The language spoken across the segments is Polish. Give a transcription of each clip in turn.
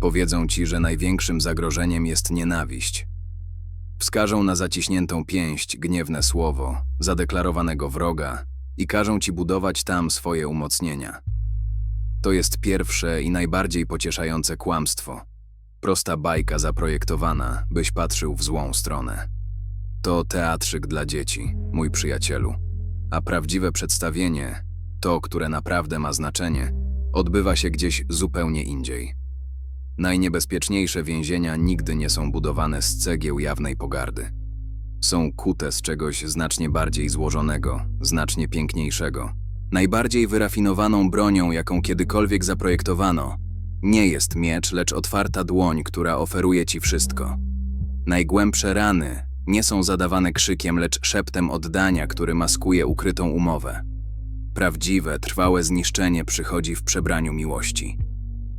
Powiedzą ci, że największym zagrożeniem jest nienawiść. Wskażą na zaciśniętą pięść gniewne słowo, zadeklarowanego wroga i każą ci budować tam swoje umocnienia. To jest pierwsze i najbardziej pocieszające kłamstwo. Prosta bajka zaprojektowana, byś patrzył w złą stronę. To teatrzyk dla dzieci, mój przyjacielu. A prawdziwe przedstawienie, to, które naprawdę ma znaczenie, odbywa się gdzieś zupełnie indziej. Najniebezpieczniejsze więzienia nigdy nie są budowane z cegieł jawnej pogardy. Są kute z czegoś znacznie bardziej złożonego, znacznie piękniejszego. Najbardziej wyrafinowaną bronią, jaką kiedykolwiek zaprojektowano, nie jest miecz, lecz otwarta dłoń, która oferuje ci wszystko. Najgłębsze rany nie są zadawane krzykiem, lecz szeptem oddania, który maskuje ukrytą umowę. Prawdziwe, trwałe zniszczenie przychodzi w przebraniu miłości.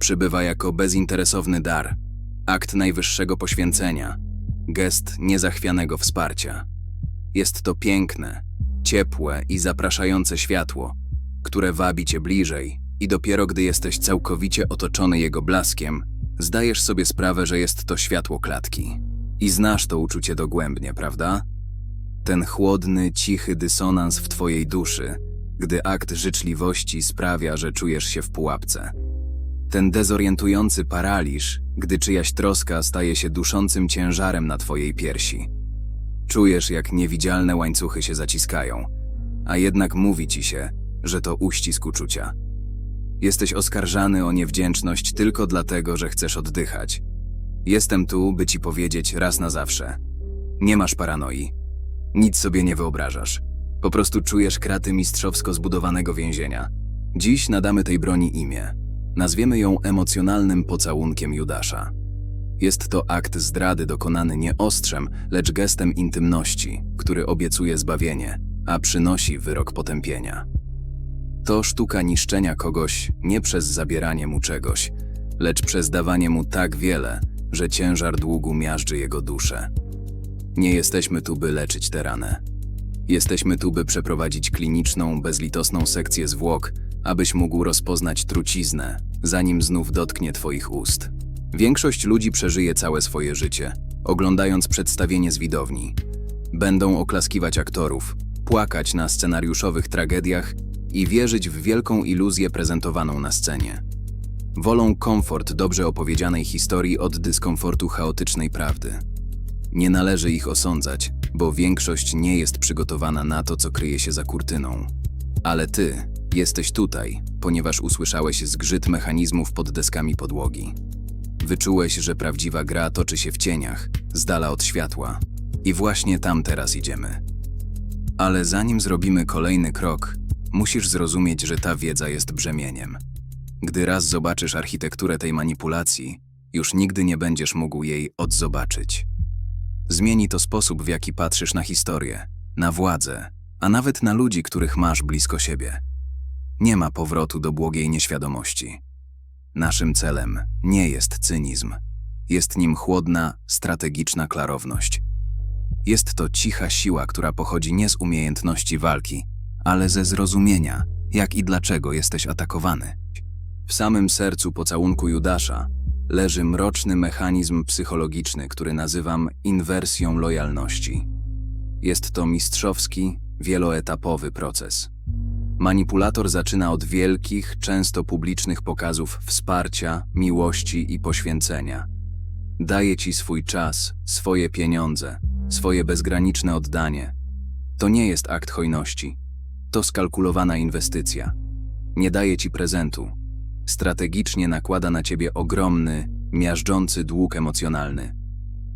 Przybywa jako bezinteresowny dar, akt najwyższego poświęcenia, gest niezachwianego wsparcia. Jest to piękne, ciepłe i zapraszające światło, które wabi cię bliżej i dopiero gdy jesteś całkowicie otoczony jego blaskiem, zdajesz sobie sprawę, że jest to światło klatki. I znasz to uczucie dogłębnie, prawda? Ten chłodny, cichy dysonans w twojej duszy, gdy akt życzliwości sprawia, że czujesz się w pułapce. Ten dezorientujący paraliż, gdy czyjaś troska staje się duszącym ciężarem na twojej piersi. Czujesz, jak niewidzialne łańcuchy się zaciskają, a jednak mówi ci się, że to uścisk uczucia. Jesteś oskarżany o niewdzięczność tylko dlatego, że chcesz oddychać. Jestem tu, by ci powiedzieć raz na zawsze. Nie masz paranoi. Nic sobie nie wyobrażasz. Po prostu czujesz kraty mistrzowsko zbudowanego więzienia. Dziś nadamy tej broni imię. Nazwiemy ją emocjonalnym pocałunkiem Judasza. Jest to akt zdrady dokonany nie ostrzem, lecz gestem intymności, który obiecuje zbawienie, a przynosi wyrok potępienia. To sztuka niszczenia kogoś nie przez zabieranie mu czegoś, lecz przez dawanie mu tak wiele, że ciężar długu miażdży jego duszę. Nie jesteśmy tu, by leczyć tę ranę. Jesteśmy tu, by przeprowadzić kliniczną, bezlitosną sekcję zwłok, abyś mógł rozpoznać truciznę, zanim znów dotknie Twoich ust. Większość ludzi przeżyje całe swoje życie, oglądając przedstawienie z widowni. Będą oklaskiwać aktorów, płakać na scenariuszowych tragediach i wierzyć w wielką iluzję prezentowaną na scenie. Wolą komfort dobrze opowiedzianej historii od dyskomfortu chaotycznej prawdy. Nie należy ich osądzać, bo większość nie jest przygotowana na to, co kryje się za kurtyną. Ale ty jesteś tutaj, ponieważ usłyszałeś zgrzyt mechanizmów pod deskami podłogi. Wyczułeś, że prawdziwa gra toczy się w cieniach, z dala od światła. I właśnie tam teraz idziemy. Ale zanim zrobimy kolejny krok, musisz zrozumieć, że ta wiedza jest brzemieniem. Gdy raz zobaczysz architekturę tej manipulacji, już nigdy nie będziesz mógł jej odzobaczyć. Zmieni to sposób, w jaki patrzysz na historię, na władzę, a nawet na ludzi, których masz blisko siebie. Nie ma powrotu do błogiej nieświadomości. Naszym celem nie jest cynizm. Jest nim chłodna, strategiczna klarowność. Jest to cicha siła, która pochodzi nie z umiejętności walki, ale ze zrozumienia, jak i dlaczego jesteś atakowany. W samym sercu pocałunku Judasza leży mroczny mechanizm psychologiczny, który nazywam inwersją lojalności. Jest to mistrzowski, wieloetapowy proces. Manipulator zaczyna od wielkich, często publicznych pokazów wsparcia, miłości i poświęcenia. Daje ci swój czas, swoje pieniądze, swoje bezgraniczne oddanie. To nie jest akt hojności. To skalkulowana inwestycja. Nie daje ci prezentu. Strategicznie nakłada na ciebie ogromny, miażdżący dług emocjonalny.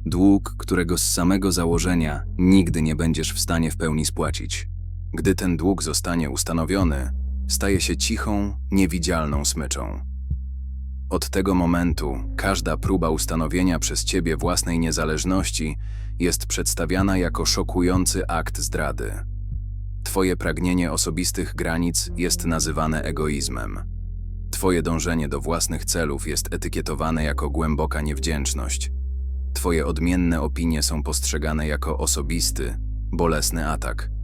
Dług, którego z samego założenia nigdy nie będziesz w stanie w pełni spłacić. Gdy ten dług zostanie ustanowiony, staje się cichą, niewidzialną smyczą. Od tego momentu każda próba ustanowienia przez ciebie własnej niezależności jest przedstawiana jako szokujący akt zdrady. Twoje pragnienie osobistych granic jest nazywane egoizmem. Twoje dążenie do własnych celów jest etykietowane jako głęboka niewdzięczność. Twoje odmienne opinie są postrzegane jako osobisty, bolesny atak.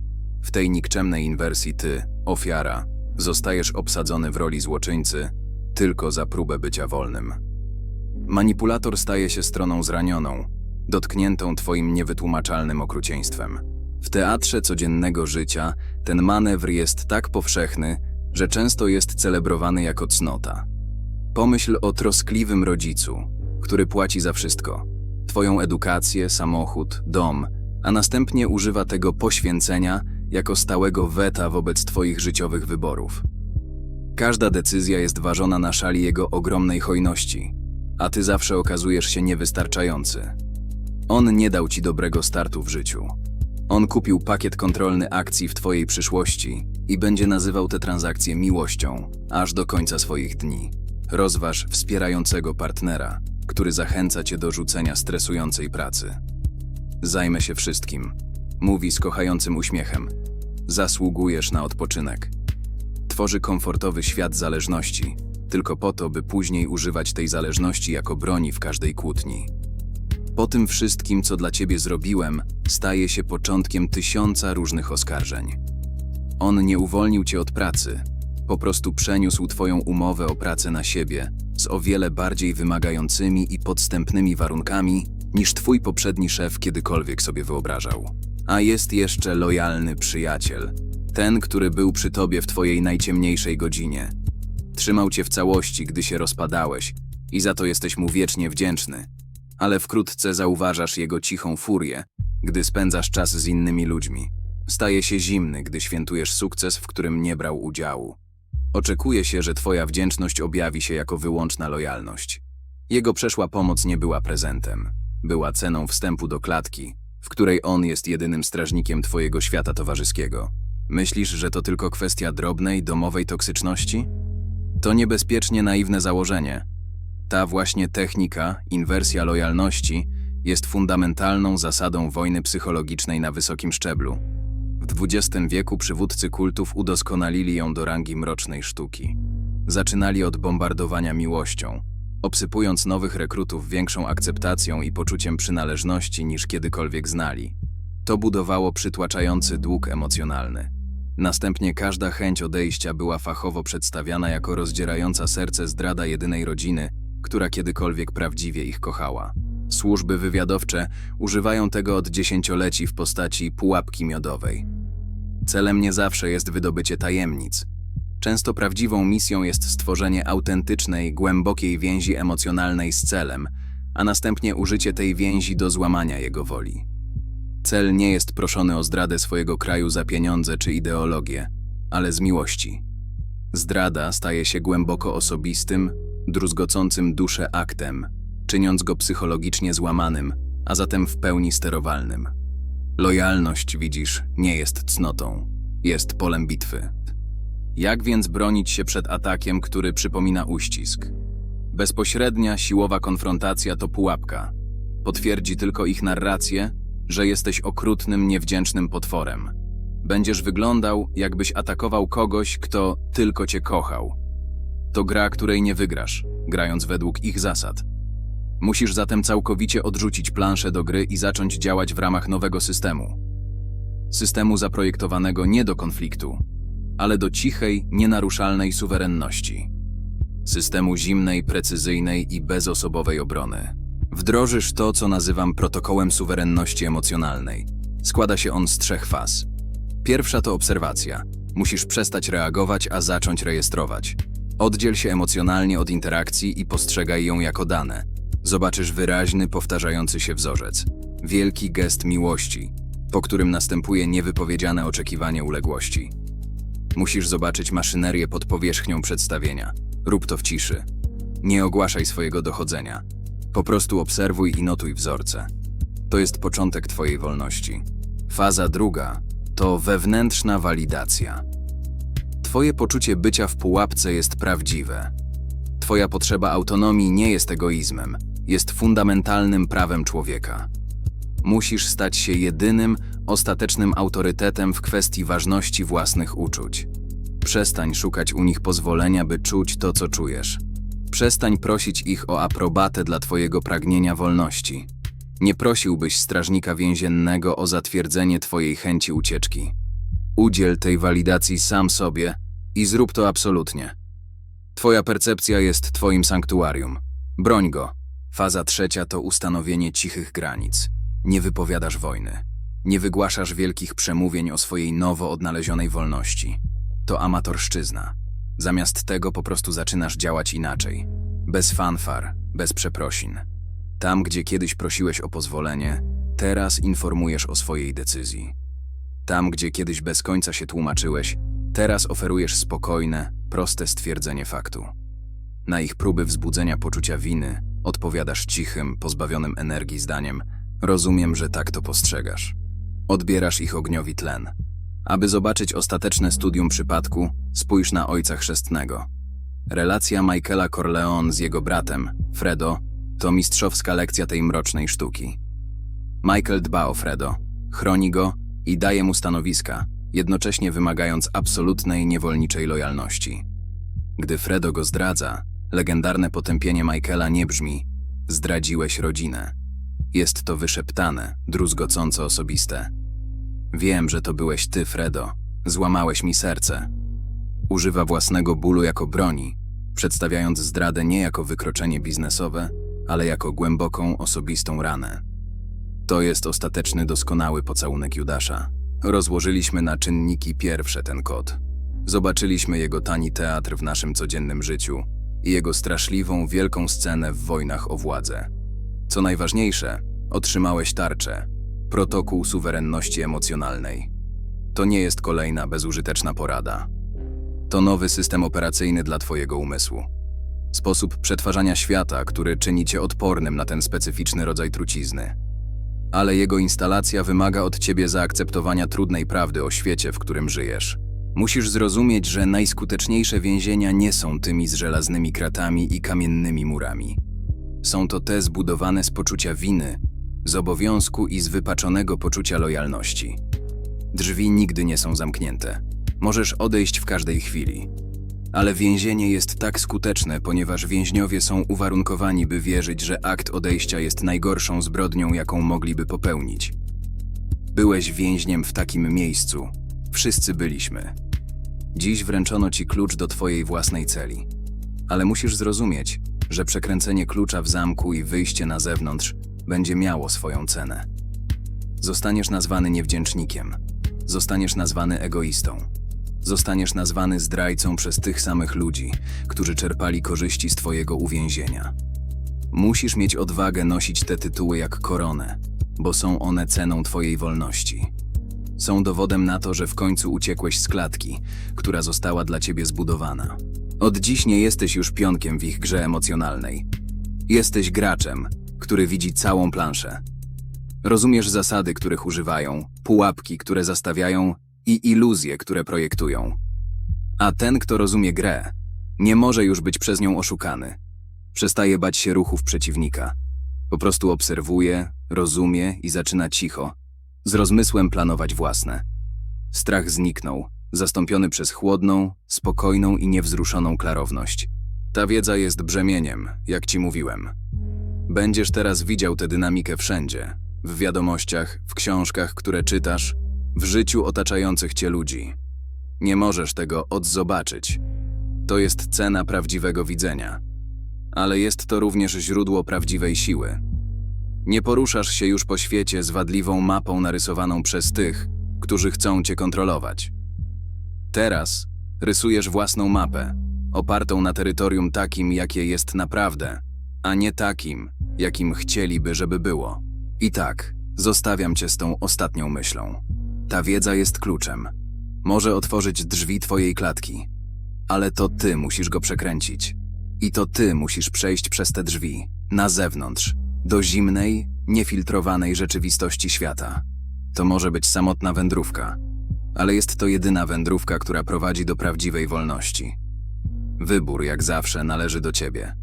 W tej nikczemnej inwersji ty, ofiara, zostajesz obsadzony w roli złoczyńcy tylko za próbę bycia wolnym. manipulator staje się stroną zranioną, dotkniętą twoim niewytłumaczalnym okrucieństwem. W teatrze codziennego życia ten manewr jest tak powszechny, że często jest celebrowany jako cnota. Pomyśl o troskliwym rodzicu, który płaci za wszystko: twoją edukację, samochód, dom, a następnie używa tego poświęcenia jako stałego weta wobec twoich życiowych wyborów. Każda decyzja jest ważona na szali jego ogromnej hojności, a ty zawsze okazujesz się niewystarczający. On nie dał ci dobrego startu w życiu. On kupił pakiet kontrolny akcji w twojej przyszłości i będzie nazywał tę transakcję miłością, aż do końca swoich dni. Rozważ wspierającego partnera, który zachęca cię do rzucenia stresującej pracy. Zajmę się wszystkim, mówi z kochającym uśmiechem. Zasługujesz na odpoczynek. Tworzy komfortowy świat zależności, tylko po to, by później używać tej zależności jako broni w każdej kłótni. Po tym wszystkim, co dla ciebie zrobiłem, staje się początkiem tysiąca różnych oskarżeń. On nie uwolnił cię od pracy, po prostu przeniósł twoją umowę o pracę na siebie z o wiele bardziej wymagającymi i podstępnymi warunkami niż twój poprzedni szef kiedykolwiek sobie wyobrażał. A jest jeszcze lojalny przyjaciel, ten, który był przy tobie w twojej najciemniejszej godzinie. Trzymał cię w całości, gdy się rozpadałeś i za to jesteś mu wiecznie wdzięczny. Ale wkrótce zauważasz jego cichą furię, gdy spędzasz czas z innymi ludźmi. Staje się zimny, gdy świętujesz sukces, w którym nie brał udziału. Oczekuje się, że twoja wdzięczność objawi się jako wyłączna lojalność. Jego przeszła pomoc nie była prezentem. Była ceną wstępu do klatki, w której on jest jedynym strażnikiem twojego świata towarzyskiego. Myślisz, że to tylko kwestia drobnej, domowej toksyczności? To niebezpiecznie naiwne założenie. Ta właśnie technika, inwersja lojalności, jest fundamentalną zasadą wojny psychologicznej na wysokim szczeblu. W XX wieku przywódcy kultów udoskonalili ją do rangi mrocznej sztuki. Zaczynali od bombardowania miłością, obsypując nowych rekrutów większą akceptacją i poczuciem przynależności niż kiedykolwiek znali. To budowało przytłaczający dług emocjonalny. Następnie każda chęć odejścia była fachowo przedstawiana jako rozdzierająca serce zdrada jedynej rodziny, która kiedykolwiek prawdziwie ich kochała. Służby wywiadowcze używają tego od dziesięcioleci w postaci pułapki miodowej. Celem nie zawsze jest wydobycie tajemnic. Często prawdziwą misją jest stworzenie autentycznej, głębokiej więzi emocjonalnej z celem, a następnie użycie tej więzi do złamania jego woli. Cel nie jest proszony o zdradę swojego kraju za pieniądze czy ideologię, ale z miłości. Zdrada staje się głęboko osobistym, druzgocącym duszę aktem, czyniąc go psychologicznie złamanym, a zatem w pełni sterowalnym. Lojalność, widzisz, nie jest cnotą, jest polem bitwy. Jak więc bronić się przed atakiem, który przypomina uścisk? Bezpośrednia, siłowa konfrontacja to pułapka. Potwierdzi tylko ich narrację, że jesteś okrutnym, niewdzięcznym potworem. Będziesz wyglądał, jakbyś atakował kogoś, kto tylko cię kochał. To gra, której nie wygrasz, grając według ich zasad. Musisz zatem całkowicie odrzucić planszę do gry i zacząć działać w ramach nowego systemu. Systemu zaprojektowanego nie do konfliktu, ale do cichej, nienaruszalnej suwerenności. Systemu zimnej, precyzyjnej i bezosobowej obrony. Wdrożysz to, co nazywam protokołem suwerenności emocjonalnej. Składa się on z trzech faz. Pierwsza to obserwacja. Musisz przestać reagować, a zacząć rejestrować. Oddziel się emocjonalnie od interakcji i postrzegaj ją jako dane. Zobaczysz wyraźny, powtarzający się wzorzec. Wielki gest miłości, po którym następuje niewypowiedziane oczekiwanie uległości. Musisz zobaczyć maszynerię pod powierzchnią przedstawienia. Rób to w ciszy. Nie ogłaszaj swojego dochodzenia. Po prostu obserwuj i notuj wzorce. To jest początek Twojej wolności. Faza druga to wewnętrzna walidacja. Twoje poczucie bycia w pułapce jest prawdziwe. Twoja potrzeba autonomii nie jest egoizmem, jest fundamentalnym prawem człowieka. Musisz stać się jedynym, ostatecznym autorytetem w kwestii ważności własnych uczuć. Przestań szukać u nich pozwolenia, by czuć to, co czujesz. Przestań prosić ich o aprobatę dla Twojego pragnienia wolności. Nie prosiłbyś strażnika więziennego o zatwierdzenie Twojej chęci ucieczki. Udziel tej walidacji sam sobie i zrób to absolutnie. Twoja percepcja jest Twoim sanktuarium. Broń go. Faza trzecia to ustanowienie cichych granic. Nie wypowiadasz wojny. Nie wygłaszasz wielkich przemówień o swojej nowo odnalezionej wolności. To amatorszczyzna. Zamiast tego po prostu zaczynasz działać inaczej. Bez fanfar, bez przeprosin. Tam, gdzie kiedyś prosiłeś o pozwolenie, teraz informujesz o swojej decyzji. Tam, gdzie kiedyś bez końca się tłumaczyłeś, teraz oferujesz spokojne, proste stwierdzenie faktu. Na ich próby wzbudzenia poczucia winy odpowiadasz cichym, pozbawionym energii zdaniem: Rozumiem, że tak to postrzegasz. Odbierasz ich ogniowi tlen. Aby zobaczyć ostateczne studium przypadku, spójrz na ojca chrzestnego. Relacja Michaela Corleone z jego bratem, Fredo, to mistrzowska lekcja tej mrocznej sztuki. Michael dba o Fredo, chroni go i daje mu stanowiska, jednocześnie wymagając absolutnej niewolniczej lojalności. Gdy Fredo go zdradza, legendarne potępienie Michaela nie brzmi zdradziłeś rodzinę. Jest to wyszeptane, druzgocąco osobiste. Wiem, że to byłeś ty, Fredo. Złamałeś mi serce. Używa własnego bólu jako broni, przedstawiając zdradę nie jako wykroczenie biznesowe, ale jako głęboką, osobistą ranę. To jest ostateczny, doskonały pocałunek Judasza. Rozłożyliśmy na czynniki pierwsze ten kod. Zobaczyliśmy jego tani teatr w naszym codziennym życiu i jego straszliwą, wielką scenę w wojnach o władzę. Co najważniejsze, otrzymałeś tarczę, protokół suwerenności emocjonalnej. To nie jest kolejna bezużyteczna porada. To nowy system operacyjny dla Twojego umysłu. Sposób przetwarzania świata, który czyni Cię odpornym na ten specyficzny rodzaj trucizny. Ale jego instalacja wymaga od Ciebie zaakceptowania trudnej prawdy o świecie, w którym żyjesz. Musisz zrozumieć, że najskuteczniejsze więzienia nie są tymi z żelaznymi kratami i kamiennymi murami. Są to te zbudowane z poczucia winy, z obowiązku i z wypaczonego poczucia lojalności. Drzwi nigdy nie są zamknięte. Możesz odejść w każdej chwili. Ale więzienie jest tak skuteczne, ponieważ więźniowie są uwarunkowani, by wierzyć, że akt odejścia jest najgorszą zbrodnią, jaką mogliby popełnić. Byłeś więźniem w takim miejscu. Wszyscy byliśmy. Dziś wręczono ci klucz do twojej własnej celi. Ale musisz zrozumieć, że przekręcenie klucza w zamku i wyjście na zewnątrz będzie miało swoją cenę. Zostaniesz nazwany niewdzięcznikiem. Zostaniesz nazwany egoistą. Zostaniesz nazwany zdrajcą przez tych samych ludzi, którzy czerpali korzyści z twojego uwięzienia. Musisz mieć odwagę nosić te tytuły jak koronę, bo są one ceną twojej wolności. Są dowodem na to, że w końcu uciekłeś z klatki, która została dla ciebie zbudowana. Od dziś nie jesteś już pionkiem w ich grze emocjonalnej. Jesteś graczem, który widzi całą planszę. Rozumiesz zasady, których używają, pułapki, które zastawiają i iluzje, które projektują. A ten, kto rozumie grę, nie może już być przez nią oszukany. Przestaje bać się ruchów przeciwnika. Po prostu obserwuje, rozumie i zaczyna cicho, z rozmysłem planować własne. Strach zniknął, zastąpiony przez chłodną, spokojną i niewzruszoną klarowność. Ta wiedza jest brzemieniem, jak ci mówiłem. Będziesz teraz widział tę dynamikę wszędzie w wiadomościach, w książkach, które czytasz, w życiu otaczających cię ludzi. Nie możesz tego odzobaczyć. To jest cena prawdziwego widzenia. Ale jest to również źródło prawdziwej siły. Nie poruszasz się już po świecie z wadliwą mapą narysowaną przez tych, którzy chcą cię kontrolować. Teraz rysujesz własną mapę, opartą na terytorium takim, jakie jest naprawdę, a nie takim, jakim chcieliby, żeby było. I tak, zostawiam cię z tą ostatnią myślą. Ta wiedza jest kluczem. Może otworzyć drzwi twojej klatki, ale to ty musisz go przekręcić. I to ty musisz przejść przez te drzwi, na zewnątrz, do zimnej, niefiltrowanej rzeczywistości świata. To może być samotna wędrówka, ale jest to jedyna wędrówka, która prowadzi do prawdziwej wolności. Wybór, jak zawsze, należy do ciebie.